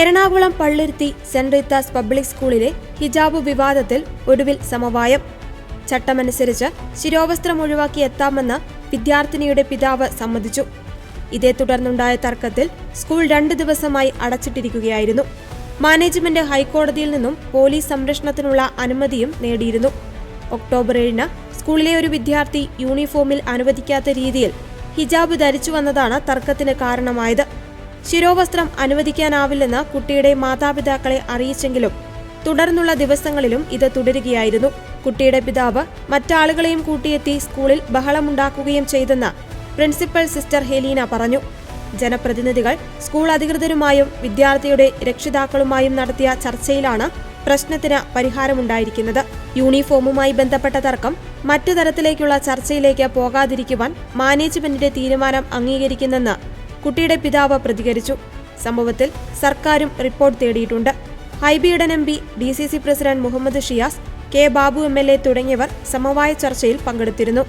Ernakulam Palluruthy saint Rita's public സ്കൂളിലെ ഹിജാബ് വിവാദത്തിൽ ഒടുവിൽ സമവായം. ചട്ടമനുസരിച്ച് ശിരോവസ്ത്രം ഒഴിവാക്കി എത്താമെന്ന് വിദ്യാർത്ഥിനിയുടെ പിതാവ് സമ്മതിച്ചു. ഇതേ തുടർന്നുണ്ടായ തർക്കത്തിൽ സ്കൂൾ രണ്ട് ദിവസമായി അടച്ചിട്ടിരിക്കുകയായിരുന്നു. മാനേജ്മെന്റ് ഹൈക്കോടതിയിൽ നിന്നും പോലീസ് സംരക്ഷണത്തിനുള്ള അനുമതിയും നേടിയിരുന്നു. ഒക്ടോബർ ഏഴിന് സ്കൂളിലെ ഒരു വിദ്യാർത്ഥി യൂണിഫോമിൽ അനുവദിക്കാത്ത രീതിയിൽ ഹിജാബ് ധരിച്ചു വന്നതാണ് തർക്കത്തിന് കാരണമായത്. ശിരോവസ്ത്രം അനുവദിക്കാനാവില്ലെന്ന് കുട്ടിയുടെ മാതാപിതാക്കളെ അറിയിച്ചെങ്കിലും തുടർന്നുള്ള ദിവസങ്ങളിലും ഇത് തുടരുകയായിരുന്നു. കുട്ടിയുടെ പിതാവ് മറ്റാളുകളെയും കൂട്ടിയെത്തി സ്കൂളിൽ ബഹളമുണ്ടാക്കുകയും ചെയ്തെന്ന് പ്രിൻസിപ്പൽ സിസ്റ്റർ ഹെലീന പറഞ്ഞു. ജനപ്രതിനിധികൾ സ്കൂൾ അധികൃതരുമായും വിദ്യാർത്ഥിയുടെ രക്ഷിതാക്കളുമായും നടത്തിയ ചർച്ചയിലാണ് പ്രശ്നത്തിന് പരിഹാരമുണ്ടായിരിക്കുന്നത്. യൂണിഫോമുമായി ബന്ധപ്പെട്ട തർക്കം മറ്റു തരത്തിലേക്കുള്ള ചർച്ചയിലേക്ക് പോകാതിരിക്കുവാൻ മാനേജ്മെന്റിന്റെ തീരുമാനം അംഗീകരിക്കുന്നെന്ന് കുട്ടിയുടെ പിതാവ് പ്രതികരിച്ചു. സംഭവത്തിൽ സർക്കാരും റിപ്പോർട്ട് തേടിയിട്ടുണ്ട്. ഹൈബിയുടൻ M P D C C president Muhammad Shiyas K Babu M L A തുടങ്ങിയവർ സമവായ ചർച്ചയിൽ പങ്കെടുത്തിരുന്നു.